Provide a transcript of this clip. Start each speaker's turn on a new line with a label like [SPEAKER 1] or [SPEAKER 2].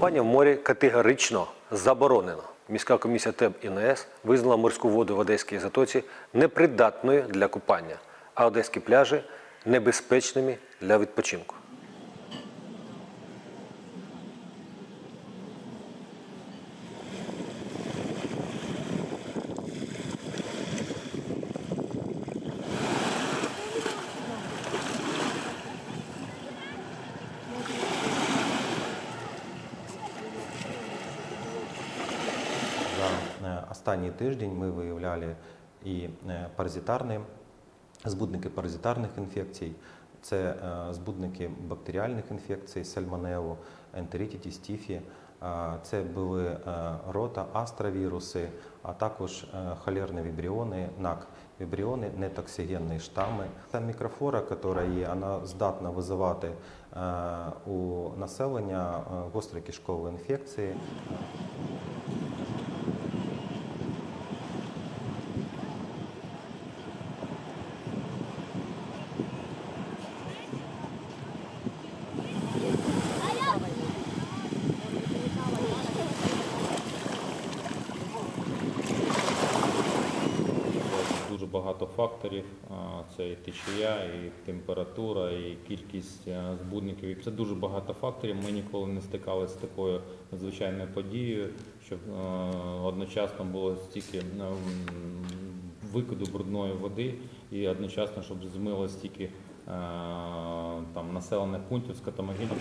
[SPEAKER 1] Купання в морі категорично заборонено. Міська комісія ТЕБ ІНС визнала морську воду в Одеській затоці непридатною для купання, а одеські пляжі небезпечними для відпочинку.
[SPEAKER 2] За е, останній тиждень ми виявляли і е, паразитарні збудники паразитарних інфекцій, це е, збудники бактеріальних інфекцій, сальмонеллу, ентеритіті, стіфі. Це були рота, астравіруси, а також холерні вібріони, НАК. Вібріони нетоксигенні штами. Та мікрофлора, яка є, вона здатна визивати у населення гострі кишкові інфекції.
[SPEAKER 3] Дуже багато факторів. Це і течія, і температура, і кількість збудників. І Це дуже багато факторів. Ми ніколи не стикалися з такою надзвичайною подією, щоб одночасно було стільки викиду брудної води і одночасно, щоб змило стільки там населених пунктів з катамагінами.